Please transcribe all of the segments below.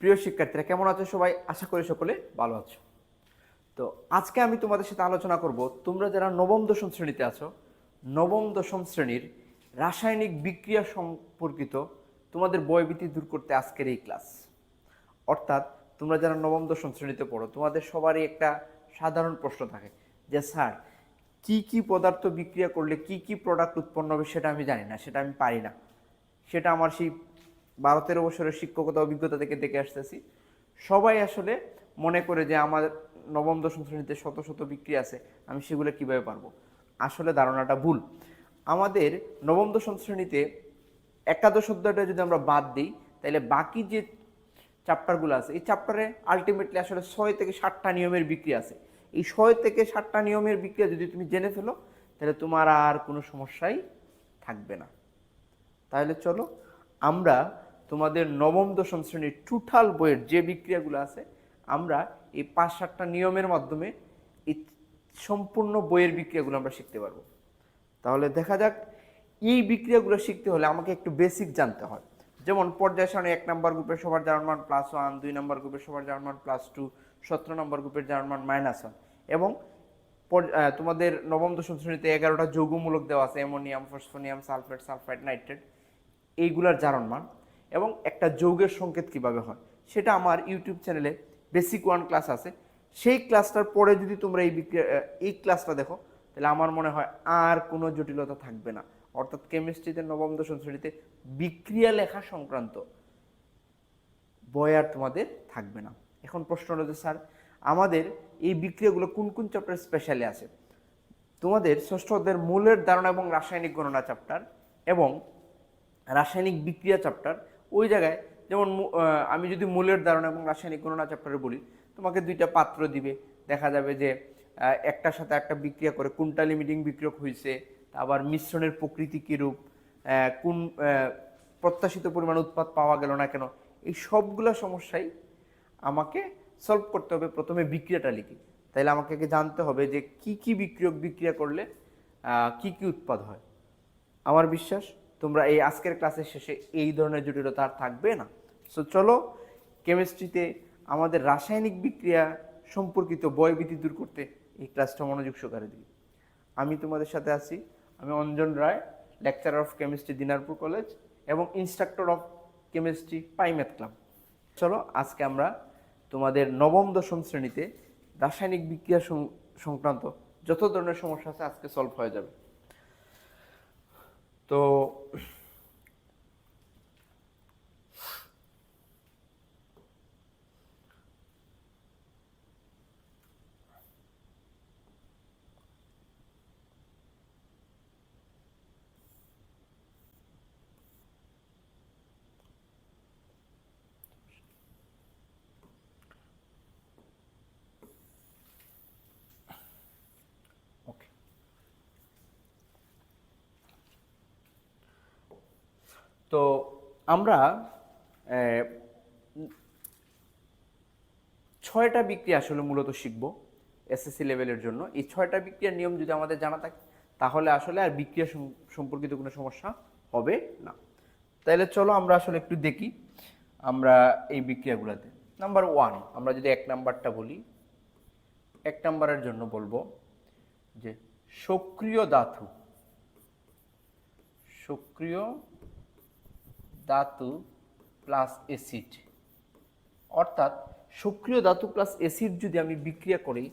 প্রিয় শিক্ষার্থীরা, কেমন আছো সবাই? আশা করি সকলে ভালো আছো। তো আজকে আমি তোমাদের সাথে আলোচনা করব, তোমরা যারা নবম, দশম শ্রেণীতে আছো, নবম, দশম শ্রেণির রাসায়নিক বিক্রিয়া সম্পর্কিত তোমাদের বয়ভীতি দূর করতে আজকের এই ক্লাস। অর্থাৎ তোমরা যারা নবম, দশম শ্রেণীতে পড়ো, তোমাদের সবারই একটা সাধারণ প্রশ্ন থাকে যে, স্যার, কি কি পদার্থ বিক্রিয়া করলে কি কি প্রোডাক্ট উৎপন্ন হবে সেটা আমি জানি না, সেটা আমি পারি না। সেটা আমার সেই বারো তেরো বছরের শিক্ষকতা অভিজ্ঞতা থেকে দেখে আসতেছি। সবাই আসলে মনে করে যে আমার নবম, দশম শ্রেণীতে শত শত বিক্রি আছে, আমি সেগুলো কীভাবে পারব? আসলে ধারণাটা ভুল। আমাদের নবম, দশম শ্রেণীতে একাদশ অধ্যায়টা যদি আমরা বাদ দিই, তাহলে বাকি যে চ্যাপ্টারগুলো আছে, এই চ্যাপ্টারে আলটিমেটলি আসলে ছয় থেকে সাতটা নিয়মের বিক্রি আছে। এই ছয় থেকে সাতটা নিয়মের বিক্রিয়া যদি তুমি জেনে ফেলো, তাহলে তোমার আর কোনো সমস্যাই থাকবে না। তাহলে চলো আমরা তোমাদের নবম, দশম শ্রেণির টোটাল বইয়ের যে বিক্রিয়াগুলো আছে, আমরা এই পাঁচ, সাতটা নিয়মের মাধ্যমে এই সম্পূর্ণ বইয়ের বিক্রিয়াগুলো আমরা শিখতে পারব। তাহলে দেখা যাক, এই বিক্রিয়াগুলো শিখতে হলে আমাকে একটু বেসিক জানতে হয়। যেমন পর্যায় সারণী এক নম্বর গ্রুপের সবার জার্মান প্লাস ওয়ান দুই নম্বর গ্রুপের সবার জার্মান প্লাস টু সতেরো নম্বর গ্রুপের জার্মান মাইনাস ওয়ান এবং তোমাদের নবম, দশম শ্রেণীতে এগারোটা যৌগমূলক দেওয়া আছে, ammonium, phosphonium, sulphate, sulphide, nitrate. এইগুলার জারণ মান এবং একটা যৌগের সংকেত কীভাবে হয়, সেটা আমার ইউটিউব চ্যানেলে বেসিক ওয়ান ক্লাস আছে। সেই ক্লাসটার পরে যদি তোমরা এই বিক্রিয়া এই ক্লাসটা দেখো, তাহলে আমার মনে হয় আর কোনো জটিলতা থাকবে না। অর্থাৎ কেমিস্ট্রিতে নবম, দশম শ্রেণীতে বিক্রিয়া লেখা সংক্রান্ত বই আর তোমাদের থাকবে না। এখন প্রশ্ন হলো যে স্যার, আমাদের এই বিক্রিয়াগুলো কোন কোন চ্যাপ্টার স্পেশালি আছে? তোমাদের ষষ্ঠ অধ্যায়ের মূলের ধারণা এবং রাসায়নিক গণনা চ্যাপ্টার এবং রাসায়নিক বিক্রিয়া চ্যাপ্টার ওই জায়গায়, যেমন আমি যদি মূলের ধারণা এবং রাসায়নিক গণনা চ্যাপ্টারে বলি, তোমাকে দুইটা পাত্র দিবে। দেখা যাবে যে একটার সাথে একটা বিক্রিয়া করে কোনটা লিমিটিং বিক্রিয়ক হয়েছে আবার মিশ্রণের প্রকৃতি কীরূপ কোন প্রত্যাশিত পরিমাণ উৎপাদ পাওয়া গেল না কেন, এই সবগুলো সমস্যাই আমাকে সলভ করতে হবে প্রথমে বিক্রিয়াটা লিখি। তাইলে আমাকে আগে জানতে হবে যে কি কি বিক্রিয়ক বিক্রিয়া করলে কি কি উৎপাদ হয়। আমার বিশ্বাস তোমরা এই আজকের ক্লাসের শেষে এই ধরনের জটিলতা আর থাকবে না। সো চলো কেমিস্ট্রিতে আমাদের রাসায়নিক বিক্রিয়া সম্পর্কিত বয়ভীতি দূর করতে এই ক্লাসটা মনোযোগ সহকারে দিই। আমি তোমাদের সাথে আছি, আমি Anjan Roy lecturer of chemistry Dinarpur college এবং instructor of chemistry Pymath club চলো, আজকে আমরা তোমাদের নবম, দশম শ্রেণীতে রাসায়নিক বিক্রিয়া সংক্রান্ত যত ধরনের সমস্যা আছে আজকে সলভ হয়ে যাবে। তো তো আমরা ছয়টা বিক্রিয়া আসলে মূলত শিখব এসএসসি লেভেলের জন্য। এই ছয়টা বিক্রিয়ার নিয়ম যদি আমাদের জানা থাকে, তাহলে আসলে আর বিক্রিয়া সম্পর্কিত কোনো সমস্যা হবে না। তাহলে চলো আমরা আসলে একটু দেখি আমরা এই বিক্রিয়াগুলোতে। নাম্বার ওয়ান আমরা যদি এক নাম্বারটা বলি, এক নাম্বারের জন্য বলব যে সক্রিয় ধাতু, সক্রিয় ধাতু প্লাস অ্যাসিড অর্থাৎ সক্রিয় ধাতু প্লাস অ্যাসিড যদি আমি বিক্রিয়া করি,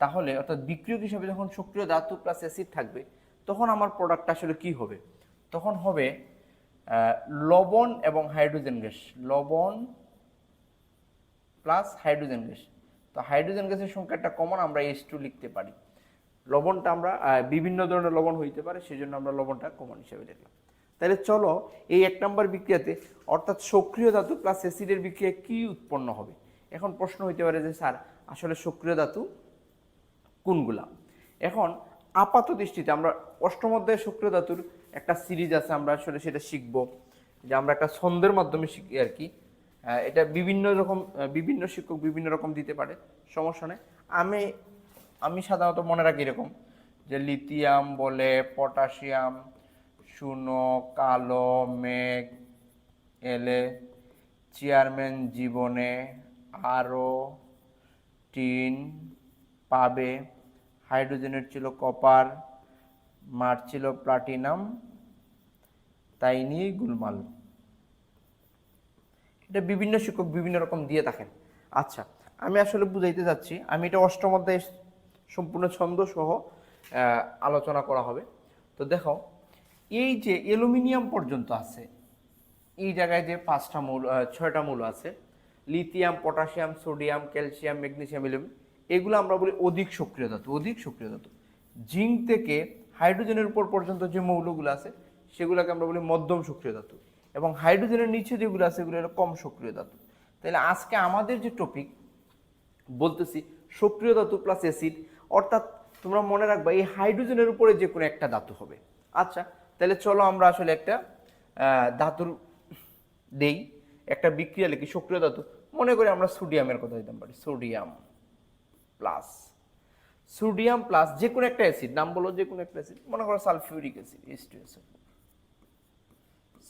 তাহলে অর্থাৎ বিক্রিয়ক হিসাবে যখন সক্রিয় ধাতু প্লাস অ্যাসিড থাকবে, তখন আমার প্রোডাক্ট আসলে কি হবে? তখন হবে লবণ এবং হাইড্রোজেন গ্যাস লবণ প্লাস হাইড্রোজেন গ্যাস তো হাইড্রোজেন গ্যাসের সংখ্যাটা কমন আমরা এইচ টু লিখতে পারি। লবণটা আমরা বিভিন্ন ধরনের লবণ হইতে পারে সেই জন্য আমরা লবণটা কমন হিসেবে লিখলাম তাহলে চলো এই এক নম্বর বিক্রিয়াতে অর্থাৎ সক্রিয় ধাতু প্লাস অ্যাসিডের বিক্রিয়া কি উৎপন্ন হবে? এখন প্রশ্ন হইতে পারে যে, স্যার, আসলে সক্রিয় ধাতু কোনগুলা? এখন আপাত দৃষ্টিতে আমরা অষ্টম অধ্যায়ে সক্রিয় ধাতুর একটা সিরিজ আছে, আমরা আসলে সেটা শিখব। যে আমরা একটা ছন্দের মাধ্যমে শিখি আর কি। এটা বিভিন্ন রকম বিভিন্ন শিক্ষক বিভিন্ন রকম দিতে পারে, সমস্যা নেই। আমি আমি সাধারণত মনে রাখি এরকম যে, লিথিয়াম বলে, পটাশিয়াম শূন্য কালো মেঘ এলে চেয়ারম্যান জীবনে আরও টিন পাবে। হাইড্রোজেনের ছিল কপার, মার ছিল প্লাটিনাম, তাই নিয়েই গুলমাল। এটা বিভিন্ন শিক্ষক বিভিন্ন রকম দিয়ে থাকেন। আচ্ছা আমি আসলে বুঝাইতে যাচ্ছি আমি এটা অষ্টম অধ্যায়ে সম্পূর্ণ ছন্দ সহ আলোচনা করা হবে। তো দেখো এই যে অ্যালুমিনিয়াম পর্যন্ত আছে, এই জায়গায় যে পাঁচটা মূল ছয়টা মূল আছে, lithium, potassium, sodium, calcium, magnesium এলুম এগুলো আমরা বলি অধিক সক্রিয় ধাতু, অধিক সক্রিয় ধাতু। জিঙ্ক থেকে হাইড্রোজেনের উপর পর্যন্ত যে মৌলগুলো আছে, সেগুলোকে আমরা বলি মধ্যম সক্রিয় ধাতু এবং হাইড্রোজেনের নিচে যেগুলো আছে হলো কম সক্রিয় ধাতু। তাহলে আজকে আমাদের যে টপিক বলতেছি সক্রিয় ধাতু প্লাস অ্যাসিড অর্থাৎ তোমরা মনে রাখবা এই হাইড্রোজেনের উপরে যে কোনো একটা ধাতু হবে। আচ্ছা তাহলে চলো আমরা আসলে একটা ধাতুর দেই, একটা বিক্রিয়া লিখি। সক্রিয় ধাতু, মনে করি আমরা সোডিয়ামের কথা দিতাম পারি। Sodium plus. সোডিয়াম প্লাস যে কোনো একটা অ্যাসিড, নাম বলো যে কোনো একটা অ্যাসিড, মনে করো sulphuric acid H two S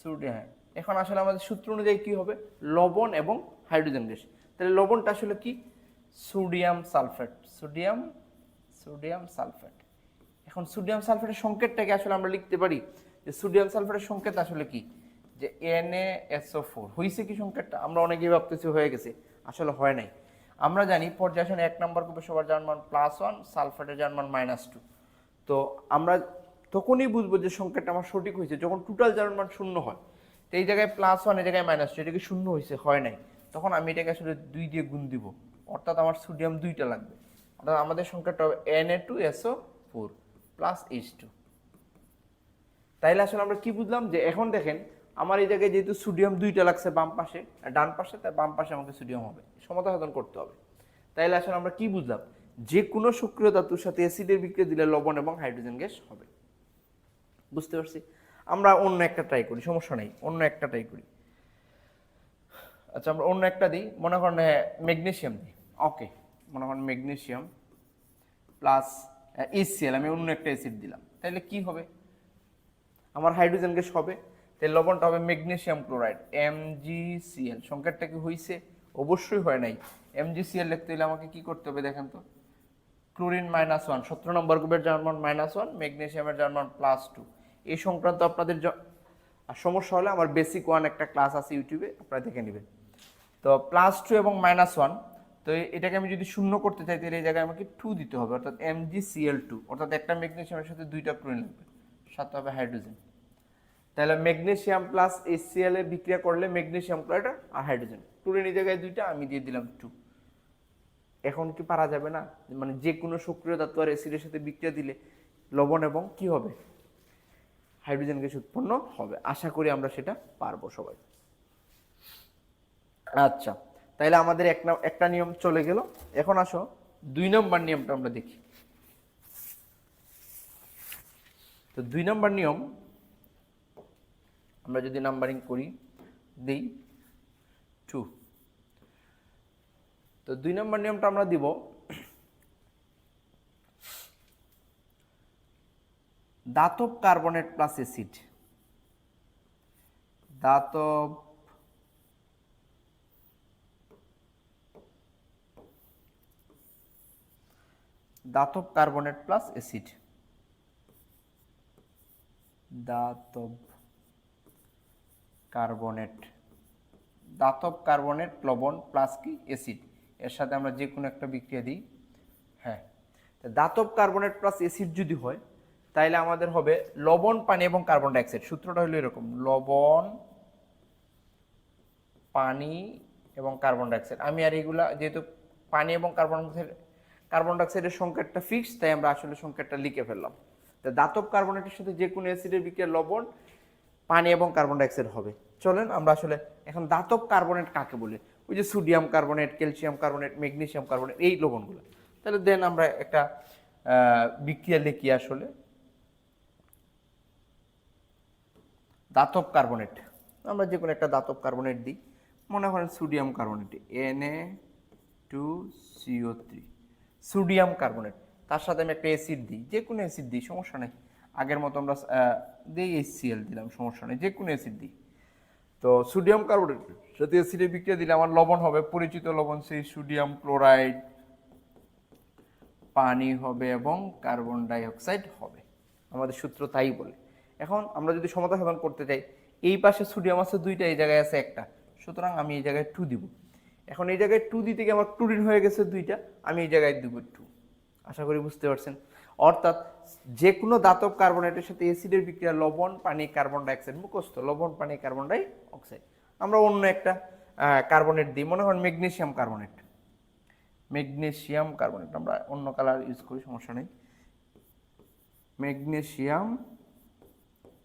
sodium. এখন আসলে আমাদের সূত্র অনুযায়ী কী হবে? লবণ এবং হাইড্রোজেন গ্যাস। তাহলে লবণটা আসলে কি? Sodium sulphate. Sodium sodium sulphate. এখন সোডিয়াম সালফেটের সংকেতটাকে আসলে আমরা লিখতে পারি যে সোডিয়াম সালফেটের সংকেত আসলে কি? যে NaSO4 ফোর হয়েছে কি সংকেতটা? আমরা অনেকেই ভাবতেছি হয়ে গেছে, আসলে হয় নাই। আমরা জানি পর্যায়সন এক নম্বর গ্রুপে সবার জার্মান প্লাস ওয়ান সালফেটের জার্মান মাইনাস টু তো আমরা তখনই বুঝব যে সংখ্যাটা আমার সঠিক হয়েছে যখন টোটাল জার্মান মান শূন্য হয়। তো এই জায়গায় প্লাস ওয়ান এই জায়গায় মাইনাস টু এটা কি শূন্য হয়েছে হয় নাই? তখন আমি এটাকে আসলে দুই দিয়ে গুণ দিব। অর্থাৎ আমার সোডিয়াম দুইটা লাগবে। অর্থাৎ আমাদের সংখ্যাটা হবে N A two S O four plus H two তাইলে আসলে আমরা কি বুঝলাম যে এখন দেখেন, আমার এই জায়গায় যেহেতু সোডিয়াম দুইটা লাগছে বাম পাশে, আর ডান পাশে, তাই বাম পাশে আমাকে সোডিয়াম হবে। সমতা সাধন করতে হবে। তাইলে আসলে আমরা কি বুঝলাম? যে কোনো সক্রিয় ধাতুর সাথে অ্যাসিডের বিক্রিয়া দিলে লবণ এবং হাইড্রোজেন গ্যাস হবে। বুঝতে পারছি? আমরা অন্য একটা ট্রাই করি, সমস্যা নেই, অন্য একটা ট্রাই করি। আচ্ছা আমরা অন্য একটা দিই, মনে করেন ম্যাগনেশিয়াম দিই। ওকে মনে করেন ম্যাগনেশিয়াম প্লাস ইসিএল আমি অন্য একটা অ্যাসিড দিলাম। তাহলে কি হবে? আমার হাইড্রোজেন গ্যাস হবে তাহলে লবণটা হবে ম্যাগনেসিয়াম ক্লোরাইড এমজিসিএল সংকেতটা কি হয়েছে অবশ্যই হয় নাই। এমজিসিএল লিখতে হলে আমাকে কি করতে হবে দেখেন তো? ক্লোরিন মাইনাস ওয়ান সতেরো নম্বর গ্রুপের জার্মান মাইনাস ওয়ান ম্যাগনেসিয়ামের জার্মান প্লাস টু এই সংক্রান্ত আপনাদের সমস্যা হলে আমার বেসিক ওয়ান একটা ক্লাস আছে ইউটিউবে আপনারা দেখে নেবেন। তো প্লাস টু এবং মাইনাস ওয়ান তো এটাকে আমি যদি শূন্য করতে চাই, তাহলে এই জায়গায় আমাকে টু দিতে হবে, অর্থাৎ এম জি এমজিসিএল টু অর্থাৎ একটা ম্যাগনেশিয়ামের সাথে দুইটা ক্লোরিন লাগবে সাথে হবে হাইড্রোজেন। তাহলে ম্যাগনেশিয়াম প্লাস এসিএল এ বিক্রিয়া করলে ম্যাগনেসিয়াম ক্লোরাইড আর হাইড্রোজেন ক্লোরিন এই জায়গায় দুইটা, আমি দিয়ে দিলাম টু এখন কি পারা যাবে না? মানে যে কোনো সক্রিয় ধাতু আর অ্যাসিডের সাথে বিক্রিয়া দিলে লবণ এবং কি হবে? হাইড্রোজেন গ্যাস উৎপন্ন হবে। আশা করি আমরা সেটা পারব সবাই। আচ্ছা। তাইলে আমাদের এক একটা নিয়ম চলে গেল। এখন আসো, দুই নম্বর নিয়মটা আমরা দেখি। তো দুই নম্বর নিয়ম, আমরা যদি নাম্বারিং করি, দিই টু। তো দুই নম্বর নিয়মটা আমরা দিব, দাতব কার্বনেট প্লাস অ্যাসিড। দাতব দাতব কার্বনেট প্লাস অ্যাসিড। দাতব কার্বনেট। দাতব কার্বনেট লবণ প্লাস কি? অ্যাসিড। এর সাথে আমরা যে কোনো একটা বিক্রিয়া দিই। হ্যাঁ। দাতব কার্বনেট প্লাস অ্যাসিড যদি হয় তাহলে আমাদের হবে লবণ, পানি এবং কার্বন ডাইঅক্সাইড। সূত্রটা হলো এরকম। লবণ, পানি এবং কার্বন ডাইঅক্সাইড। আমি আর এগুলা যেহেতু পানি এবং কার্বন ডাইঅক্সাইড কার্বন ডাইঅক্সাইডের সংকেতটা ফিক্স তাই আমরা আসলে সংকেতটা লিখে ফেললাম। তো দাতব কার্বনেটের সাথে যে কোনো অ্যাসিডের বিক্রিয়া লবণ, পানি এবং কার্বন ডাইঅক্সাইড হবে। চলেন আমরা আসলে এখন দাতব কার্বনেট কাকে বলে? ওই যে sodium carbonate, calcium carbonate, magnesium carbonate, এই লবণগুলো। তাহলে দেন আমরা একটা বিক্রিয়া লিখি আসলে। দাতব কার্বনেট। আমরা যে কোনো একটা দাতব কার্বনেট দিই। মনে করেন sodium carbonate N A two C O three sodium carbonate. তার সাথে আমি একটা অ্যাসিড দিই যে কোনো অ্যাসিড দিই, সমস্যা নেই। আগের মতো আমরা দিই এইচসিএল দিলাম, সমস্যা নেই যে কোনো অ্যাসিড দিই। তো সোডিয়াম কার্বনেট সাথে অ্যাসিডের বিক্রিয়া দিলে আমার লবণ হবে, পরিচিত লবণ সেই সোডিয়াম ক্লোরাইড, পানি হবে এবং কার্বন ডাইঅক্সাইড হবে। আমাদের সূত্র তাই বলে। এখন আমরা যদি সমতা সাধন করতে চাই এই পাশে সোডিয়াম আছে, দুইটা, এই জায়গায় আছে একটা। সুতরাং আমি এই জায়গায় টু দিব। এখন এই জায়গায় টু দিতে গিয়ে আমার টুরিন হয়ে গেছে দুইটা, আমি এই জায়গায় দিব টু আশা করি বুঝতে পারছেন। অর্থাৎ যে কোনো দাতব কার্বনেটের সাথে অ্যাসিডের বিক্রিয়া, লবণ, পানি কার্বন ডাইঅক্সাইড মুখস্থ, লবণ, পানি কার্বন ডাই অক্সাইড আমরা অন্য একটা কার্বনেট দিই, মনে করেন ম্যাগনেশিয়াম কার্বনেট ম্যাগনেসিয়াম কার্বনেট আমরা অন্য কালার ইউজ করি, সমস্যা নেই। ম্যাগনেশিয়াম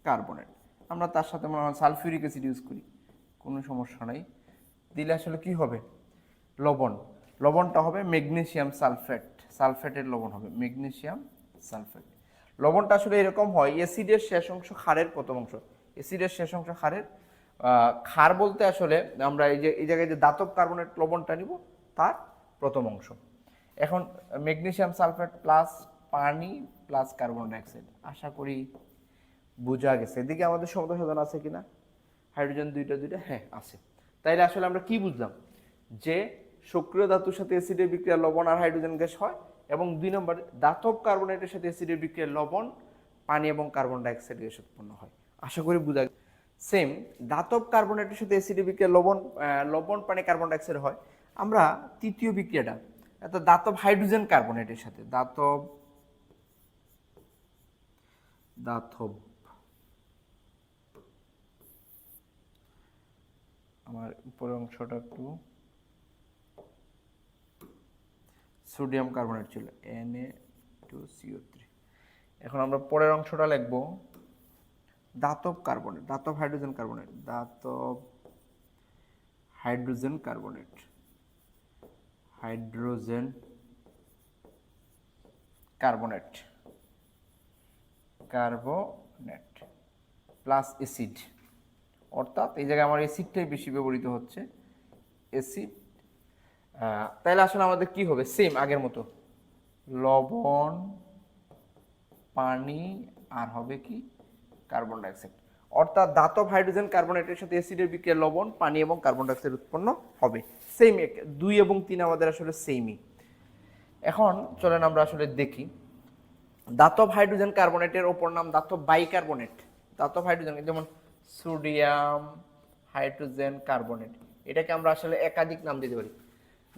কার্বনেট আমরা তার সাথে মনে হয় সালফিউরিক অ্যাসিড ইউজ করি, কোনো সমস্যা নাই। দিলে আসলে কি হবে? লবণ। লবণটা হবে ম্যাগনেশিয়াম সালফেট। সালফেটের লবণ হবে ম্যাগনেশিয়াম সালফেট। লবণটা আসলে এরকম হয় অ্যাসিডের শেষ অংশ ক্ষারের প্রথম অংশ। অ্যাসিডের শেষ অংশ আহ, ক্ষার বলতে আসলে আমরা এই যে এই জায়গায় যে দাতব কার্বনেট লবণটা নিব তার প্রথম অংশ। এখন ম্যাগনেশিয়াম সালফেট প্লাস পানি প্লাস কার্বন ডাইঅক্সাইড। আশা করি বোঝা গেছে। এদিকে আমাদের সমতা সাধন আছে কিনা? হাইড্রোজেন দুইটা দুইটা হ্যাঁ আছে। তাইলে আসলে আমরা কি বুঝলাম? যে সক্রিয় ধাতুর সাথে অ্যাসিডের বিক্রিয়া লবণ আর হাইড্রোজেন গ্যাস হয় এবং দুই নম্বর, দাতব কার্বনেটের সাথে অ্যাসিডের বিক্রিয়া লবণ, পানি এবং কার্বন ডাইঅক্সাইড গ্যাস উৎপন্ন হয়। আশা করি বোঝা সেম, দাতব কার্বনেটের সাথে অ্যাসিডের বিক্রিয়া লবণ লবণ, পানি, কার্বন ডাইঅক্সাইড হয়। আমরা তৃতীয় বিক্রিয়াটা, অর্থাৎ দাতব হাইড্রোজেন কার্বনেটের সাথে, দাতব দাতব আমার উপরের অংশটা একটু সোডিয়াম কার্বনেট ছিল N A two C O three এখন আমরা পরের অংশটা লিখব দাতব কার্বনেট, দাতব hydrogen carbonate, দাতব hydrogen carbonate. Hydrogen carbonate carbonate, plus acid. অর্থাৎ এই জায়গায় আমার অ্যাসিডটাই বেশি ব্যবহৃত হচ্ছে। অ্যাসিড তাহলে আসলে আমাদের কি হবে? সেম আগের মতো। লবণ, পানি, আর হবে কি? কার্বন ডাইঅক্সাইড অর্থাৎ দাতব হাইড্রোজেন কার্বনেটের সাথে অ্যাসিডের বিক্রিয়া লবণ, পানি এবং কার্বন ডাইঅক্সাইড উৎপন্ন হবে। সেম এক, দুই এবং তিন আমাদের আসলে সেমই এখন চলেন আমরা আসলে দেখি। দাতব হাইড্রোজেন কার্বনেটের ওপর নাম দাতব বাইকার্বনেট দাতব হাইড্রোজেন যেমন সোডিয়াম হাইড্রোজেন কার্বনেট। এটাকে আমরা আসলে একাধিক নাম দিতে পারি।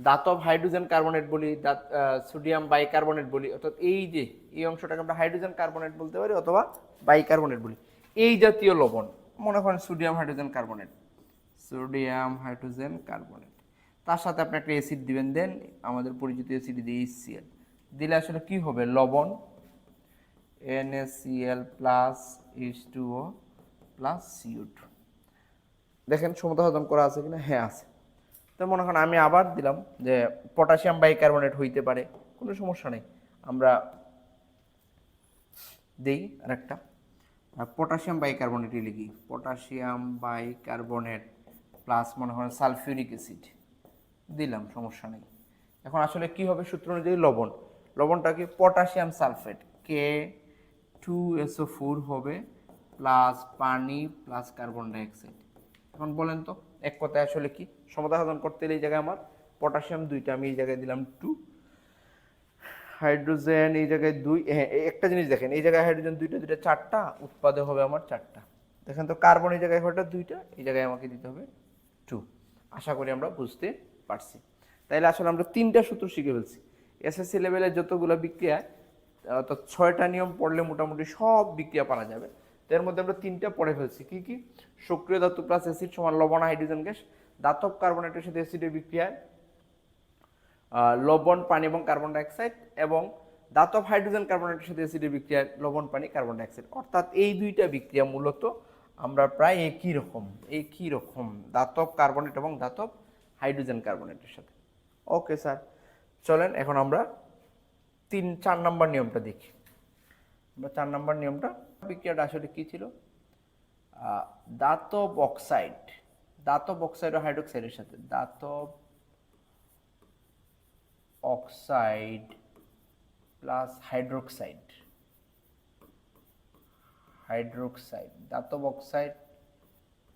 দাতব হাইড্রোজেন কার্বনেট বলি, দাত- সোডিয়াম বাইকার্বনেট বলি, অর্থাৎ এই যে, এই অংশটাকে আমরা হাইড্রোজেন কার্বনেট বলতে পারি অথবা বাইকার্বনেট বলি। এই জাতীয় লবণ, মনে করেন sodium hydrogen carbonate. Sodium hydrogen carbonate. তার সাথে আপনি একটা অ্যাসিড দিবেন, দেন আমাদের পরিচিত অ্যাসিড দিয়ে HCl দিলে আসলে কি হবে? লবণ NaCl plus H two O plus C O two দেখেন সমতা সাধন করা আছে কিনা? হ্যাঁ আছে। তো মনে করেন আমি আবার দিলাম যে পটাশিয়াম বাইকার্বনেট হইতে পারে, কোনো সমস্যা নেই। আমরা দেই আরেকটা। পটাশিয়াম বাইকার্বনেটই লিখি। পটাশিয়াম বাইকার্বনেট প্লাস মনে করেন সালফিউরিক অ্যাসিড। দিলাম, সমস্যা নেই। এখন আসলে কি হবে সূত্র অনুযায়ী লবণ। লবণটা কি? Potassium sulphate K two S O four হবে। প্লাস পানি প্লাস কার্বন ডাইঅক্সাইড। এখন বলেন তো, এক কথায় আসলে কি? সমতা সাধন করতে এই জায়গায় আমার পটাশিয়াম দুইটা, আমি এই জায়গায় দিলাম টু। হাইড্রোজেন এই জায়গায় দুই হ্যাঁ একটা জিনিস দেখেন, এই জায়গায় হাইড্রোজেন দুইটা দুইটা চারটা, উৎপাদে হবে আমার চারটা। দেখেন তো কার্বন এই জায়গায় ঘটা দুইটা, এই জায়গায় আমাকে দিতে হবে টু। আশা করি আমরা বুঝতে পারছি। তাইলে আসলে আমরা তিনটা সূত্র শিখে ফেলছি। এসএসসি লেভেলের যতগুলো বিক্রিয়া, অর্থাৎ ছয়টা নিয়ম পড়লে মোটামুটি সব বিক্রিয়া পারা যাবে। তো এর মধ্যে আমরা তিনটা পড়ে ফেলছি। কি কি? সক্রিয় ধাতু প্লাস অ্যাসিড সমান লবণ হাইড্রোজেন গ্যাস দাতব কার্বনেটের সাথে অ্যাসিডের বিক্রিয়ায় লবণ, পানি এবং কার্বন ডাইঅক্সাইড এবং দাতব হাইড্রোজেন কার্বনেটের সাথে অ্যাসিডের বিক্রিয়া, লবণ, পানি কার্বন ডাইঅক্সাইড অর্থাৎ এই দুইটা বিক্রিয়া মূলত আমরা প্রায় একই রকম একই রকম দাতব কার্বনেট এবং দাতব হাইড্রোজেন কার্বনেটের সাথে। ওকে স্যার চলেন, এখন আমরা তিন, চার নম্বর নিয়মটা দেখি। আমরা চার নম্বর নিয়মটা বিক্রিয়াটা আসলে কি ছিল? দাতব অক্সাইড দাতব অক্সাইড ও হাইড্রোক্সাইডের সাথে, দাতব অক্সাইড প্লাস হাইড্রোক্সাইড হাইড্রোক্সাইড, দাতব অক্সাইড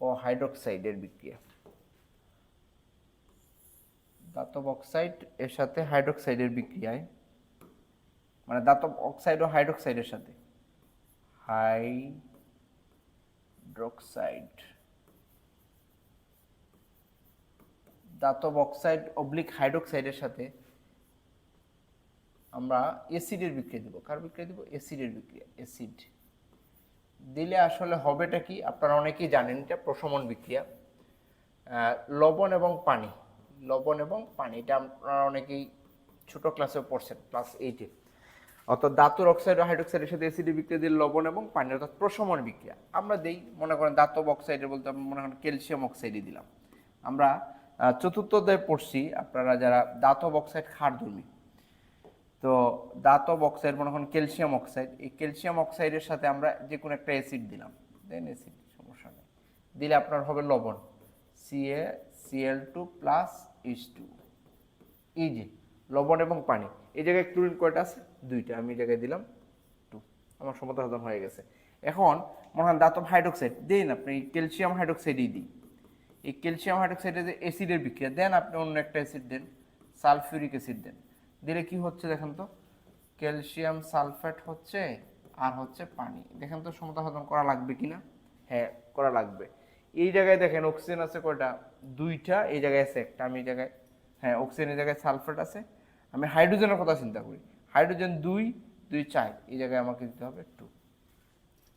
ও হাইড্রোক্সাইডের বিক্রিয়া। ধাতব অক্সাইড এর সাথে হাইড্রোক্সাইডের বিক্রিয়ায় মানে ধাতব অক্সাইড ও হাইড্রোক্সাইডের সাথে। হাইড্রোক্সাইড। ধাতব অক্সাইড অবলিক হাইড্রোক্সাইডের সাথে আমরা অ্যাসিডের বিক্রিয়া দেবো। কার বিক্রিয়া দেবো? অ্যাসিডের বিক্রিয়া, অ্যাসিড। দিলে আসলে হবেটা কি? আপনারা অনেকেই জানেন, এটা প্রশমন বিক্রিয়া। লবণ এবং পানি, লবণ এবং পানি, এটা আপনারা অনেকেই ছোট ক্লাসে পড়ছেন ক্লাস এইটে অর্থাৎ ধাতুর অক্সাইড ও হাইড্রোক্সাইডের সাথে অ্যাসিডের বিক্রিয়া দিলে লবণ এবং পানি, অর্থাৎ প্রশমন বিক্রিয়া। আমরা দেই, মনে করেন ধাতব অক্সাইডে বলতে আমরা মনে করেন ক্যালসিয়াম অক্সাইডই দিলাম। আমরা চতুর্থ অধ্যায়ে পড়ছি, আপনারা যারা ধাতব অক্সাইড ক্ষারধর্মী তো ধাতব অক্সাইড মনে করেন ক্যালসিয়াম অক্সাইড এই ক্যালসিয়াম অক্সাইডের সাথে আমরা যে কোনো একটা অ্যাসিড দিলাম। দেন অ্যাসিড সমস্যা নেই। দিলে আপনার হবে লবণ। C A C L two plus H two যে লবণ এবং পানি। এই জায়গায় ক্লোরিন কয়টা আছে? দুইটা, আমি জায়গায় দিলাম টু আমার সমতা হজম হয়ে গেছে। এখন মনে হয় ধাতব হাইড্রোক্সাইড দিন আপনি ক্যালসিয়াম হাইড্রোক্সাইডই দিই এই ক্যালসিয়াম হাইড্রোক্সাইডের যে অ্যাসিডের বিক্রিয়া, দেন আপনি অন্য একটা অ্যাসিড দেন সালফিউরিক অ্যাসিড দেন। দিলে কি হচ্ছে দেখেন তো? ক্যালসিয়াম সালফেট হচ্ছে আর হচ্ছে পানি। দেখেন তো সমতা হজম করা লাগবে কি না? হ্যাঁ করা লাগবে। এই জায়গায় দেখেন অক্সিজেন আছে কয়টা? দুইটা, এই জায়গায় আছে একটা। আমি এই জায়গায় হ্যাঁ অক্সিজেনের জায়গায় সালফেট আছে। আমি হাইড্রোজেনের কথা চিন্তা করি। হাইড্রোজেন দুই দুই চার, এই জায়গায় আমাকে দিতে হবে টু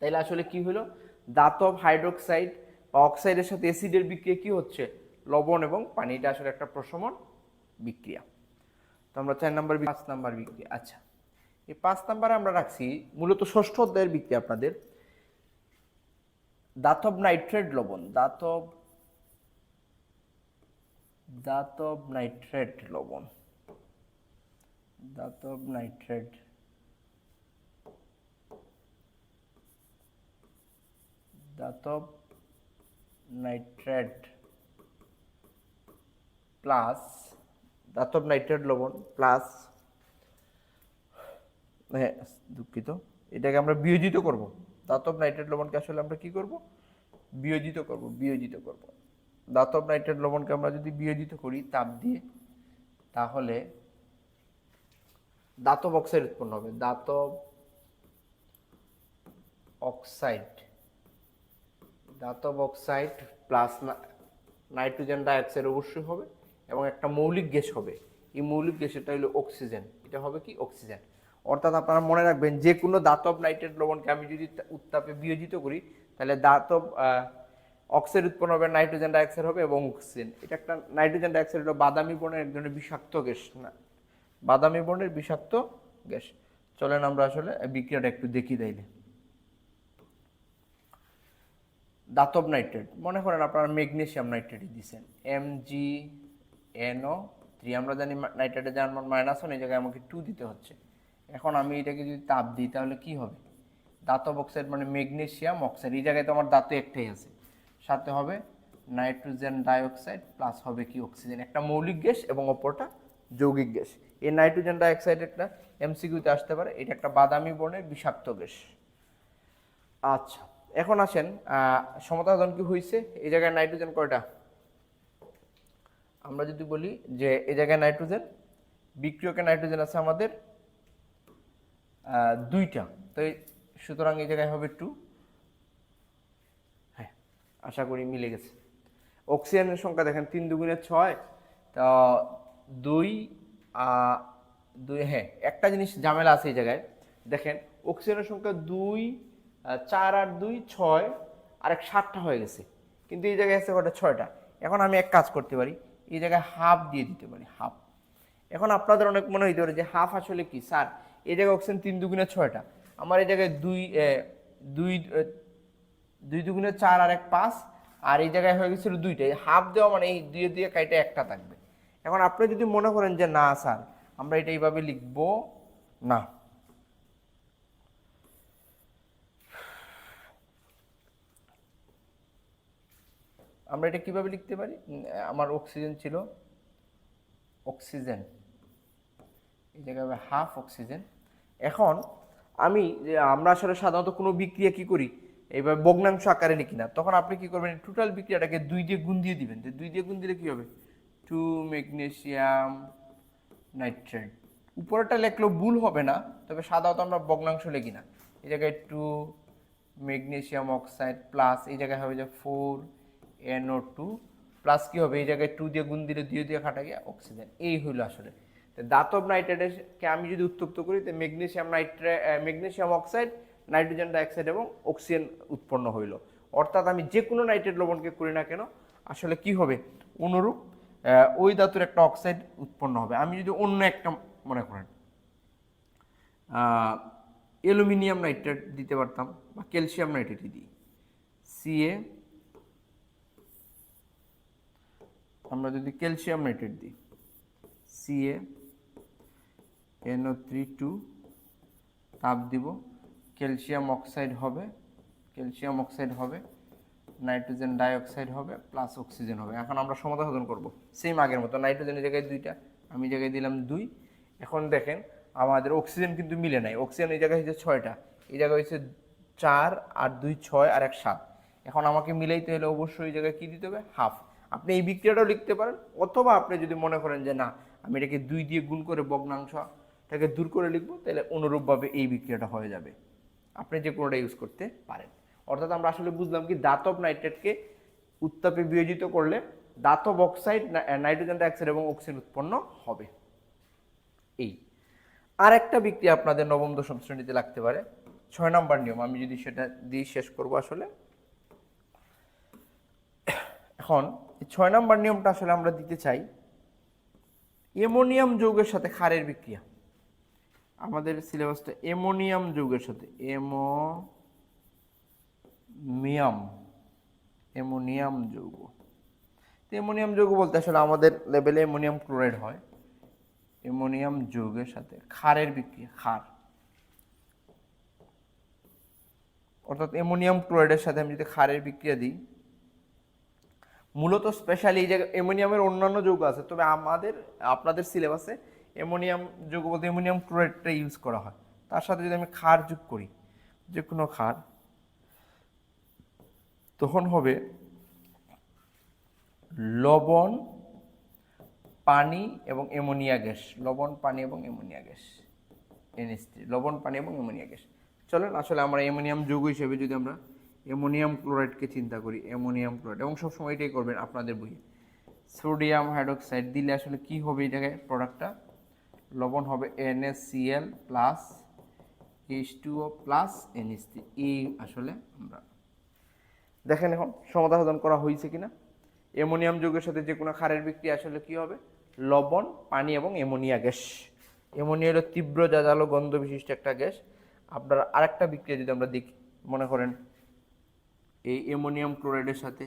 তাইলে আসলে কি হলো? দাতব হাইড্রোক্সাইড বা অক্সাইডের সাথে অ্যাসিডের বিক্রিয়া কি হচ্ছে? লবণ এবং পানি, এটা আসলে একটা প্রশমন বিক্রিয়া। তো আমরা চার নাম্বার পাঁচ নাম্বার বিক্রিয়া আচ্ছা। এই পাঁচ নাম্বারে আমরা রাখছি মূলত ষষ্ঠ অধ্যায়ের বিক্রিয়া আপনাদের। দাতব নাইট্রেট লবণ, দাতব দাতব নাইট্রেট লবণ। দাতব নাইট্রেট। দাতব নাইট্রেট প্লাস, দাতব নাইট্রেট লবণ প্লাস হ্যাঁ দুঃখিত। এটাকে আমরা বিয়োজিত করব। দাতব নাইট্রেট লবণকে আসলে আমরা কি করব? বিয়োজিত করব বিয়োজিত করব। দাতব নাইট্রেট লবণকে আমরা যদি বিয়োজিত করি, তাপ দিয়ে, তাহলে দাতব অক্সাইড উৎপন্ন হবে। দাতব অক্সাইড দাতব অক্সাইড প্লাস নাইট্রোজেন ডাইঅক্সাইড অবশ্যই হবে এবং একটা মৌলিক গ্যাস হবে। এই মৌলিক গ্যাস এটা হলো অক্সিজেন এটা হবে কি? অক্সিজেন অর্থাৎ আপনারা মনে রাখবেন যে কোনো দাতব নাইট্রেট লবণকে আমি যদি উত্তাপে বিয়োজিত করি, তাহলে দাতব অক্সাইড উৎপন্ন হবে নাইট্রোজেন ডাইঅক্সাইড হবে এবং অক্সিজেন এটা একটা নাইট্রোজেন ডাইঅক্সাইড হলো বাদামি বর্ণের এক ধরনের বিষাক্ত গ্যাস, না? বাদামি বর্ণের বিষাক্ত গ্যাস। চলেন আমরা আসলে বিক্রিয়াটা একটু দেখি তাইলে। দাতব নাইট্রেট। মনে করেন আপনারা ম্যাগনেশিয়াম নাইট্রেট দিচ্ছেন M G N O three. আমরা জানি নাইট্রেটে যার মাইনাস ওয়ান, এই জায়গায় আমাকে টু দিতে হচ্ছে। এখন আমি এটাকে যদি তাপ দিই, তাহলে কি হবে? দাতব অক্সাইড মানে ম্যাগনেশিয়াম অক্সাইড। এই জায়গায় তো আমার দাঁত একটাই আছে। সাথে হবে নাইট্রোজেন ডাইঅক্সাইড, প্লাস হবে কি অক্সিজেন। একটা মৌলিক গ্যাস এবং অপরটা যৌগিক গ্যাস। এই নাইট্রোজেন ডাইঅক্সাইড একটা এমসিকিউতে আসতে পারে। এটা একটা বাদামি বর্ণের বিষাক্ত গ্যাস। আচ্ছা এখন আসেন আহ, সমতাধন কি হয়েছে এই জায়গায় নাইট্রোজেন কয়টা? আমরা যদি বলি যে এই জায়গায় নাইট্রোজেন বিক্রিয়কে নাইট্রোজেন আছে আমাদের দুইটা। তো সুতরাং এই জায়গায় হবে টু হ্যাঁ আশা করি মিলে গেছে। অক্সিজেনের সংখ্যা দেখেন তিন দুগুণে ছয় তা দুই দুই হ্যাঁ একটা জিনিস ঝামেলা আছে এই জায়গায়। দেখেন অক্সিজেনের সংখ্যা দুই চার আর দুই, ছয়, আর এক সাতটা হয়ে গেছে। কিন্তু এই জায়গায় আছে কটা? ছয়টা। এখন আমি এক কাজ করতে পারি। এই জায়গায় হাফ দিয়ে দিতে পারি হাফ এখন আপনাদের অনেক মনে হইতে পারে যে হাফ আসলে কি? স্যার, এই জায়গায় অক্সিজেন তিন দুগুণে ছয়টা। আমার এই জায়গায় দুই দুই দুই দুগুণে চার আর এক পাঁচ, আর এই জায়গায় হয়ে গেছিল দুইটাই হাফ দেওয়া মানে এই দুয়ে দিয়ে কাইটে একটা থাকবে। এখন আপনি যদি মনে করেন যে না, স্যার, আমরা এটা এইভাবে লিখব না। আমরা এটা কীভাবে লিখতে পারি? আমার অক্সিজেন ছিল। অক্সিজেন। এই জায়গায় হাফ অক্সিজেন। এখন আমি আমরা আসলে সাধারণত কোনো বিক্রিয়া কি করি? এইবার ভগ্নাংশ আকারে লিখি না তখন আপনি কি করবেন? টোটাল বিক্রিয়াটাকে দুই দিয়ে গুণ দিয়ে দিবেন। দুই দিয়ে গুণ দিলে কি হবে? টু ম্যাগনেসিয়াম নাইট্রেট উপরেটা লেখলেও ভুল হবে না, তবে সাধারণত আমরা ভগ্নাংশ লিখি না। এই জায়গায় টু ম্যাগনেসিয়াম অক্সাইড প্লাস এই জায়গায় হবে যে four N O two plus কী হবে? এই জায়গায় টু দিয়ে গুণ দিলে দুই দিয়ে কাটা গিয়ে অক্সিজেন এই হইল আসলে। দাতব নাইট্রেটকে আমি যদি উত্তপ্ত করি, তো ম্যাগনেসিয়াম নাইট্রে ম্যাগনেসিয়াম অক্সাইড নাইট্রোজেন ডাইঅক্সাইড এবং অক্সিজেন উৎপন্ন হইল। অর্থাৎ আমি যে কোনো নাইট্রেট লবণকে করি না কেন, আসলে কি হবে? অনুরূপ ওই ধাতুর একটা অক্সাইড উৎপন্ন হবে। আমি যদি অন্য একটা মনে করেন অ্যালুমিনিয়াম নাইট্রেট দিতে পারতাম বা ক্যালসিয়াম নাইট্রেটই দিই। সিএ আমরা যদি ক্যালসিয়াম নাইট্রেট দিই C A N O three two তাপ দিব, ক্যালসিয়াম অক্সাইড হবে, ক্যালসিয়াম অক্সাইড হবে নাইট্রোজেন ডাইঅক্সাইড হবে প্লাস অক্সিজেন হবে। এখন আমরা সমাধান করব। সেম আগের মতো নাইট্রোজেনের জায়গায় দুইটা, আমি জায়গায় দিলাম দুই। এখন দেখেন, আমাদের অক্সিজেন কিন্তু মিলে নাই। অক্সিজেন এই জায়গায় হচ্ছে ছয়টা, এই জায়গায় হচ্ছে চার, আর দুই, ছয়, আর এক, সাত। এখন আমাকে মিলাইতে হলে অবশ্যই এই জায়গায় কী দিতে হবে? হাফ আপনি এই বিক্রিয়াটাও লিখতে পারেন, অথবা আপনি যদি মনে করেন যে না, আমি এটাকে দুই দিয়ে গুণ করে ভগ্নাংশটাকে দূর করে লিখব, তাহলে অনুরূপভাবে এই বিক্রিয়াটা হয়ে যাবে। আপনি যে কোনোটা ইউজ করতে পারেন। অর্থাৎ আমরা আসলে বুঝলাম কি দাতব নাইট্রেটকে উত্তাপে বিয়োজিত করলে দাতব অক্সাইড নাইট্রোজেন ডাইঅক্সাইড এবং অক্সিজেন উৎপন্ন হবে। এই। আর একটা বিক্রিয়া আপনাদের নবম, দশম শ্রেণীতে লাগতে পারে। ছয় নম্বর নিয়ম, আমি যদি সেটা দিয়ে শেষ করব আসলে। এখন ছয় নম্বর নিয়মটা আসলে আমরা দিতে চাই অ্যামোনিয়াম যৌগের সাথে ক্ষারের বিক্রিয়া। আমাদের সিলেবাসটা অ্যামোনিয়াম যৌগের সাথে এমোনিয়াম অ্যামোনিয়াম যৌগ। তো অ্যামোনিয়াম যৌগ বলতে আসলে আমাদের লেভেলে অ্যামোনিয়াম ক্লোরাইড হয়। অ্যামোনিয়াম যৌগের সাথে, ক্ষারের বিক্রিয়া, ক্ষার। অর্থাৎ অ্যামোনিয়াম ক্লোরাইডের সাথে আমি যদি ক্ষারের বিক্রিয়া দিই, মূলত স্পেশালি এই যে অ্যামোনিয়ামের অন্যান্য যৌগ আছে, তবে আমাদের, আপনাদের সিলেবাসে অ্যামোনিয়াম যৌগ বলতে অ্যামোনিয়াম ক্লোরাইডটা ইউজ করা হয়। তার সাথে যদি আমি ক্ষার যোগ করি যে কোনো ক্ষার তখন হবে লবণ, পানি এবং অ্যামোনিয়া গ্যাস। লবণ, পানি এবং অ্যামোনিয়া গ্যাস। এনএস3 লবণ, পানি এবং অ্যামোনিয়া গ্যাস। চলেন, আসলে আমরা অ্যামোনিয়াম যৌগ হিসেবে যদি আমরা অ্যামোনিয়াম ক্লোরাইডকে চিন্তা করি, অ্যামোনিয়াম ক্লোরাইড। এবং সবসময় এটাই করবেন আপনাদের বইয়ে। সোডিয়াম হাইড্রোক্সাইড দিলে আসলে কি হবে এই জায়গায় প্রোডাক্টটা লবণ হবে এনএসসিএল plus H two O plus NST এই আসলে আমরা দেখেন এখন সমাধান করা হয়েছে কিনা। অ্যামোনিয়াম যৌগের সাথে যে কোনো ক্ষারের বিক্রিয়া আসলে কি হবে? লবণ, পানি এবং অ্যামোনিয়া গ্যাস। অ্যামোনিয়া হলো তীব্র জাজালো গন্ধ বিশিষ্ট একটা গ্যাস। আপনার আরেকটা বিক্রিয়া যদি আমরা দেখি, মনে করেন এই অ্যামোনিয়াম ক্লোরাইডের সাথে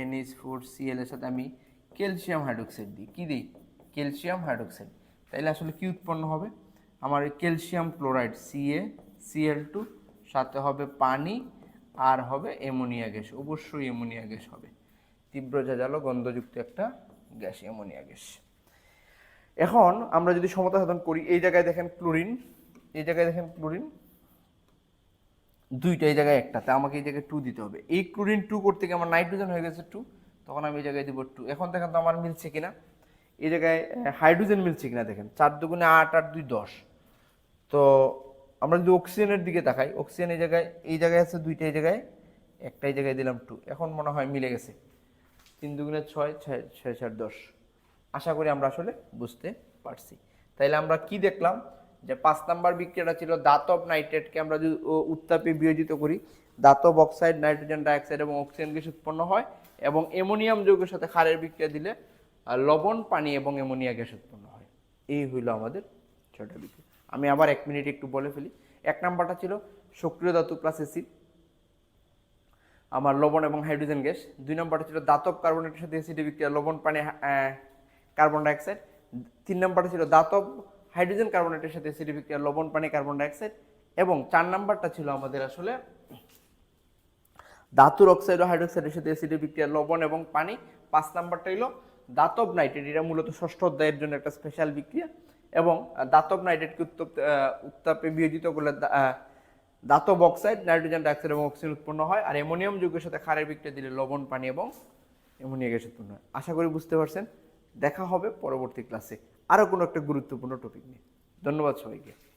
এনএইচ ফোর সিএল এর সাথে আমি ক্যালসিয়াম হাইড্রোক্সাইড দিই। কী দিই? Calcium hydroxide. তাইলে আসলে কি উৎপন্ন হবে? আমার calcium chloride C A C L two সাথে হবে পানি আর হবে অ্যামোনিয়া গ্যাস, অবশ্যই অ্যামোনিয়া গ্যাস হবে। তীব্র জাজালো গন্ধযুক্ত একটা গ্যাস, অ্যামোনিয়া গ্যাস। এখন আমরা যদি সমতা সাধন করি, এই জায়গায় দেখেন ক্লোরিন, এই জায়গায় দেখেন ক্লোরিন। দুইটা এই জায়গায় একটাতে আমাকে এই জায়গায় টু দিতে হবে। এই ক্লোরিন টু করতে গিয়ে আমার নাইট্রোজেন হয়ে গেছে টু তখন আমি এই জায়গায় দিব টু এখন দেখেন তো আমার মিলছে কিনা। এই জায়গায় হাইড্রোজেন মিলছে কিনা দেখেন। চার দুগুণে আট আট দুই দশ। তো আমরা যদি অক্সিজেনের দিকে তাকাই অক্সিজেন এই জায়গায় এই জায়গায় আছে দুইটা, এই জায়গায় একটাই জায়গায় দিলাম টু এখন মনে হয় মিলে গেছে। তিন দুগুণে ছয় ছয় ছয় চার দশ। আশা করি আমরা আসলে বুঝতে পারছি। তাইলে আমরা কি দেখলাম? যে পাঁচ নাম্বার বিক্রিয়াটা ছিল দাতব নাইট্রেটকে আমরা যদি উত্তাপে বিয়োজিত করি, দাতব অক্সাইড নাইট্রোজেন ডাইঅক্সাইড এবং অক্সিজেন গ্যাস উৎপন্ন হয় এবং অ্যামোনিয়াম যৌগের সাথে ক্ষারের বিক্রিয়া দিলে লবণ, পানি এবং অ্যামোনিয়া গ্যাস উৎপন্ন হয়। এই হইল আমাদের ছয়টা বিক্রিয়া। আমি আবার এক মিনিট একটু বলে ফেলি। এক নাম্বারটা ছিল সক্রিয় ধাতু প্লাস অ্যাসিড আমার লবণ এবং হাইড্রোজেন গ্যাস। দুই নম্বরটা ছিল দাতব কার্বনেটের সাথে অ্যাসিডে বিক্রিয়া, লবণ, পানি কার্বন ডাইঅক্সাইড তিন নম্বরটা ছিল দাতব হাইড্রোজেন কার্বনেটের সাথে অ্যাসিডে বিক্রিয়া, লবণ, পানি কার্বন ডাইঅক্সাইড এবং চার নম্বরটা ছিল আমাদের আসলে ধাতুর অক্সাইড ও হাইড্রোক্সাইডের সাথে অ্যাসিডের বিক্রিয়া, লবণ এবং পানি। পাঁচ নাম্বারটা হলো দাতব নাইট্রেট এটা মূলত ষষ্ঠ অধ্যায়ের জন্য একটা স্পেশাল বিক্রিয়া। এবং দাতব নাইট্রেটকে উত্তপ্ত উত্তাপে বিয়োজিত করলে দা- আহ, অক্সাইড নাইট্রোজেন ডাইঅক্সাইড এবং অক্সিজেন উৎপন্ন হয় আর অ্যামোনিয়াম যুগের সাথে খারের বিক্রিয়া দিলে লবণ পানি এবং অ্যামোনিয়া গ্যাস উৎপন্ন হয়। আশা করি বুঝতে পারছেন। দেখা হবে পরবর্তী ক্লাসে। আরও কোনো একটা গুরুত্বপূর্ণ টপিক নিয়ে। ধন্যবাদ সবাইকে।